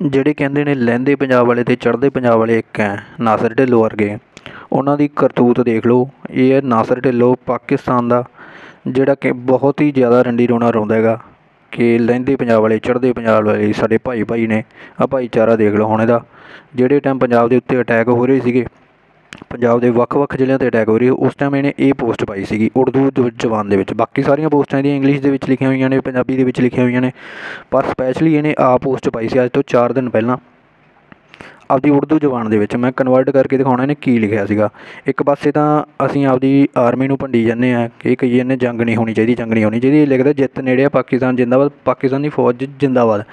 ਜਿਹੜੇ ਕਹਿੰਦੇ ਨੇ ਲਹਿੰਦੇ ਪੰਜਾਬ ਵਾਲੇ ਅਤੇ ਚੜ੍ਹਦੇ ਪੰਜਾਬ ਵਾਲੇ ਇੱਕ ਹੈ, ਨਾਸਰ ਢਿੱਲੋਂ ਵਰਗੇ। ਉਹਨਾਂ ਦੀ ਕਰਤੂਤ ਦੇਖ ਲਓ, ਇਹ ਹੈ ਨਾਸਰ ਢਿੱਲੋਂ, ਪਾਕਿਸਤਾਨ ਦਾ, ਜਿਹੜਾ ਕਿ ਬਹੁਤ ਹੀ ਜ਼ਿਆਦਾ ਰੰਡੀ ਰੋਣਾ ਰੋਂਦਾ ਹੈਗਾ ਕਿ ਲਹਿੰਦੇ ਪੰਜਾਬ ਵਾਲੇ, ਚੜ੍ਹਦੇ ਪੰਜਾਬ ਵਾਲੇ ਸਾਡੇ ਭਾਈ ਭਾਈ ਨੇ, ਆਹ ਭਾਈਚਾਰਾ ਦੇਖ ਲਓ ਹੁਣ ਇਹਦਾ। ਜਿਹੜੇ ਟਾਈਮ ਪੰਜਾਬ ਦੇ ਉੱਤੇ ਅਟੈਕ ਹੋ ਰਹੇ ਸੀਗੇ ਪੰਜਾਬ ਦੇ ਵੱਖ-ਵੱਖ ਜ਼ਿਲ੍ਹਿਆਂ ਤੇ ਅਟੈਕ ਹੋ ਰਹੀ ਉਸ ਟਾਈਮ ਇਹਨੇ ਇਹ ਪੋਸਟ ਪਾਈ ਸੀਗੀ, ਉਰਦੂ ਦ- ਜ਼ਬਾਨ ਦੇ ਵਿੱਚ। ਬਾਕੀ ਸਾਰੀਆਂ ਪੋਸਟਾਂ ਇਹਦੀਆਂ ਇੰਗਲਿਸ਼ ਦੇ ਵਿੱਚ ਲਿਖੀਆਂ ਹੋਈਆਂ ਨੇ, ਪੰਜਾਬੀ ਦੇ ਵਿੱਚ ਲਿਖੀਆਂ ਹੋਈਆਂ ਨੇ। ਪਰ ਸਪੈਸ਼ਲੀ ਇਹਨੇ ਆ ਪੋਸਟ ਪਾਈ ਸੀ ਅੱਜ ਤੋਂ 4 ਦਿਨ ਪਹਿਲਾਂ। ਆਪਦੀ ਉਰਦੂ ਜ਼ਬਾਨ ਦੇ ਵਿੱਚ ਮੈਂ ਕਨਵਰਟ ਕਰਕੇ ਦਿਖਾਉਣਾ ਇਹਨੇ ਕੀ ਲਿਖਿਆ ਸੀਗਾ। ਇੱਕ ਪਾਸੇ ਤਾਂ ਅਸੀਂ ਆਪਦੀ ਆਰਮੀ ਨੂੰ ਭੰਡੀ ਜਾਂਦੇ ਆ ਕਿ ਕਹੀ ਇਹਨੇ ਜੰਗ ਨਹੀਂ ਹੋਣੀ ਚਾਹੀਦੀ, ਜੰਗ ਨਹੀਂ ਹੋਣੀ ਚਾਹੀਦੀ। ਇਹ ਲਿਖਦਾ ਜਿੱਤ ਨੇੜੇ ਆ ਪਾਕਿਸਤਾਨ ਜਿੰਦਾਬਾਦ, ਪਾਕਿਸਤਾਨੀ ਫੌਜ ਜਿੰਦਾਬਾਦ।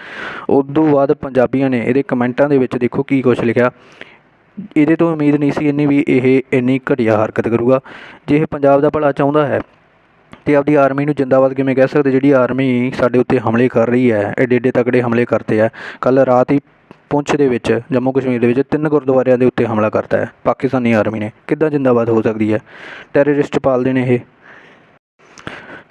ਉਦੋਂ ਬਾਅਦ ਪੰਜਾਬੀਆਂ ਨੇ ਇਹਦੇ ਕਮੈਂਟਾਂ ਦੇ ਵਿੱਚ ਦੇਖੋ ਕੀ ਕੁਛ ਲਿਖਿਆ। ਇਹਦੇ ਤੋਂ ਉਮੀਦ ਨਹੀਂ ਸੀ ਇੰਨੀ ਵੀ ਇਹ ਇੰਨੀ ਘਟੀਆ ਹਰਕਤ ਕਰੂਗਾ। ਜੇ ਇਹ ਪੰਜਾਬ ਦਾ ਭਲਾ ਚਾਹੁੰਦਾ ਹੈ, ਤੇ ਆਪਦੀ ਆਰਮੀ ਨੂੰ ਜਿੰਦਾਬਾਦ ਕਿਵੇਂ ਕਹਿ ਸਕਦੇ? ਜਿਹੜੀ ਆਰਮੀ ਸਾਡੇ ਉੱਤੇ ਹਮਲੇ ਕਰ ਰਹੀ ਹੈ, ਐਡੇ ਐਡੇ ਤਕੜੇ ਹਮਲੇ ਕਰਤੇ ਆ ਕੱਲ੍ਹ ਰਾਤ ਹੀ ਪੁੰਛ ਦੇ ਵਿੱਚ, ਜੰਮੂ ਕਸ਼ਮੀਰ ਦੇ ਵਿੱਚ ਤਿੰਨ ਗੁਰਦੁਆਰਿਆਂ ਦੇ ਉੱਤੇ ਹਮਲਾ ਕਰਤਾ ਹੈ, ਪਾਕਿਸਤਾਨੀ ਆਰਮੀ ਨੇ। ਕਿੱਦਾਂ ਜਿੰਦਾਬਾਦ ਹੋ ਸਕਦੀ ਹੈ? ਟੈਰਰਿਸਟ ਪਾਲਦੇ ਨੇ ਇਹ।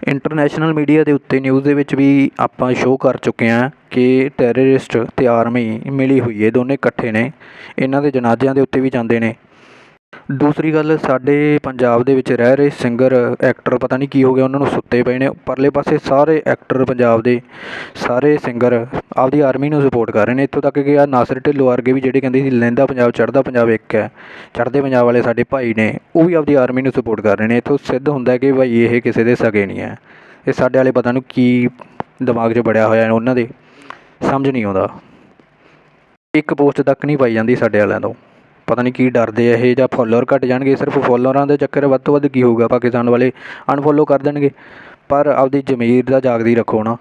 ਇੰਟਰਨੈਸ਼ਨਲ ਮੀਡੀਆ ਦੇ ਉੱਤੇ ਨਿਊਜ਼ ਦੇ ਵਿੱਚ ਵੀ ਆਪਾਂ ਸ਼ੋਅ ਕਰ ਚੁੱਕੇ ਹਾਂ ਕਿ ਟੈਰਰਿਸਟ ਅਤੇ ਆਰਮੀ ਮਿਲੀ ਹੋਈ ਹੈ, ਦੋਨੇ ਇਕੱਠੇ ਨੇ। ਇਹਨਾਂ ਦੇ ਜਨਾਜ਼ਿਆਂ ਦੇ ਉੱਤੇ ਵੀ ਜਾਂਦੇ ਨੇ। ਦੂਸਰੀ ਗੱਲ, ਸਾਡੇ ਪੰਜਾਬ ਦੇ ਵਿੱਚ ਰਹਿ ਰਹੇ ਸਿੰਗਰ ਐਕਟਰ ਪਤਾ ਨਹੀਂ ਕੀ ਹੋ ਗਿਆ, ਉਹਨਾਂ ਨੂੰ ਸੁੱਤੇ ਪਏ ਨੇ। ਪਰਲੇ ਪਾਸੇ ਸਾਰੇ ਐਕਟਰ ਪੰਜਾਬ ਦੇ ਸਾਰੇ ਸਿੰਗਰ ਆਪਦੀ ਆਰਮੀ ਨੂੰ ਸਪੋਰਟ ਕਰ ਰਹੇ ਨੇ। ਇੱਥੋਂ ਤੱਕ ਕਿ ਆ ਨਾਸਰ ਢਿੱਲੋਂ ਵਰਗੇ ਵੀ ਜਿਹੜੇ ਕਹਿੰਦੇ ਸੀ ਲਹਿੰਦਾ ਪੰਜਾਬ, ਚੜ੍ਹਦਾ ਪੰਜਾਬ ਇੱਕ ਹੈ। ਚੜ੍ਹਦੇ ਪੰਜਾਬ ਵਾਲੇ ਸਾਡੇ ਭਾਈ ਨੇ। ਉਹ ਵੀ ਆਪਦੀ ਆਰਮੀ ਨੂੰ ਸਪੋਰਟ ਕਰ ਰਹੇ ਨੇ। ਇੱਥੋਂ ਸਿੱਧ ਹੁੰਦਾ ਕਿ ਭਾਈ ਇਹ ਕਿਸੇ ਦੇ ਸਗੇ ਨਹੀਂ ਹੈ। ਇਹ ਸਾਡੇ ਵਾਲੇ ਪਤਾ ਨਹੀਂ ਕੀ ਦਿਮਾਗ 'ਚ ਬੜਿਆ ਹੋਇਆ ਉਹਨਾਂ ਦੇ। ਸਮਝ ਨਹੀਂ ਆਉਂਦਾ। ਇੱਕ ਪੋਸਟ ਤੱਕ ਨਹੀਂ ਪਾਈ ਜਾਂਦੀ ਸਾਡੇ ਵਾਲਿਆਂ ਤੋਂ। ਪਤਾ ਨਹੀਂ ਕੀ ਡਰਦੇ ਆ ਇਹ, ਜਾਂ ਫੋਲੋਅਰ ਘੱਟ ਜਾਣਗੇ, ਸਿਰਫ ਫੋਲੋਅਰਾਂ ਦੇ ਚੱਕਰ ਵੱਧ ਤੋਂ ਵੱਧ ਕੀ ਹੋਊਗਾ, ਪਾਕਿਸਤਾਨ ਵਾਲੇ ਅਨਫੋਲੋ ਕਰ ਦੇਣਗੇ। ਪਰ ਆਪਦੀ ਜ਼ਮੀਰ ਦਾ ਜਾਗਦੀ ਰੱਖੋ ਨਾ।